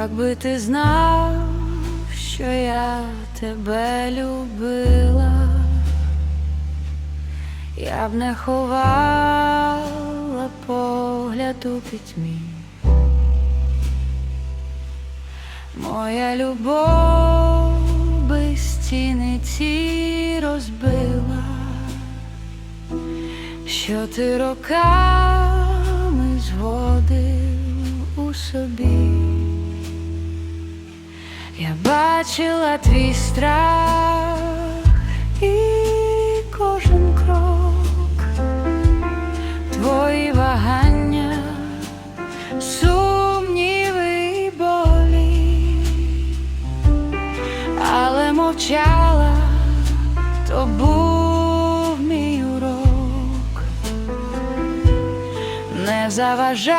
Якби ти знав, що я тебе любила, я б не ховала погляд у пітьмі. Моя любов без стіни ці розбила, що ти роками зводив у собі. Я бачила твій страх і кожен крок, твої вагання, сумніви і болі, але мовчала, то був мій урок, не заважати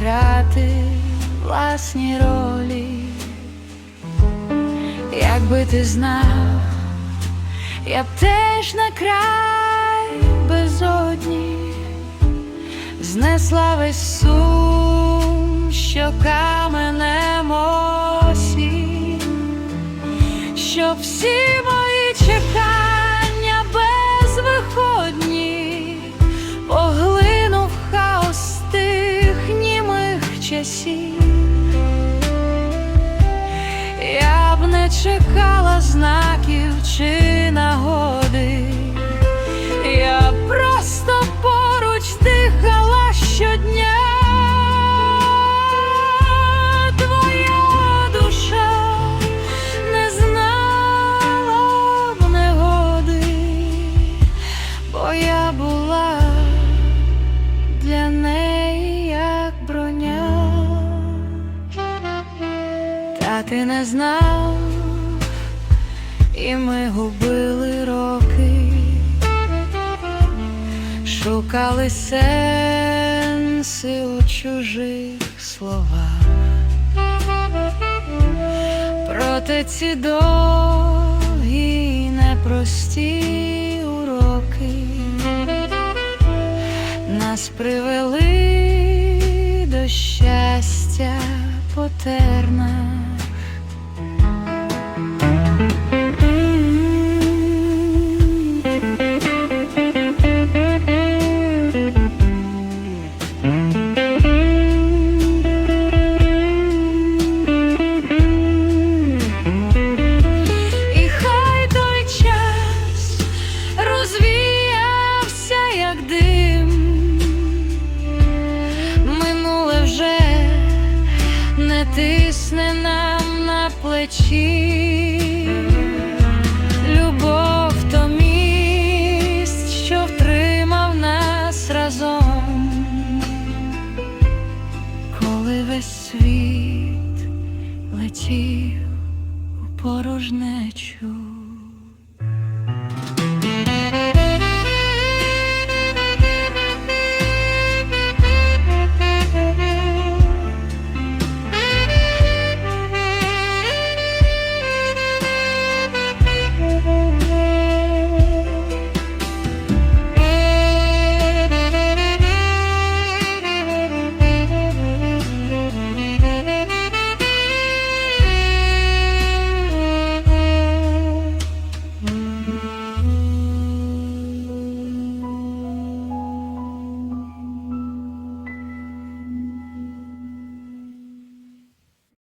грати власні ролі, якби ти знав, я б теж на край безодні знесла весь сум, що каменем осінь, щоб всі мої чекання безвиходні поглинув хаос тих німих часів. Чекала знаків чи нагоди, я просто поруч дихала щодня. Твоя душа не знала б негоди, бо я була для неї як броня. Ти не знав, і ми губили роки, шукали сенси у чужих словах. Проте ці довгі непрості уроки нас привели до щастя потерна. Тисне нам на плечі. Любов то міст, що втримав нас разом, коли весь світ летів у порожнечу.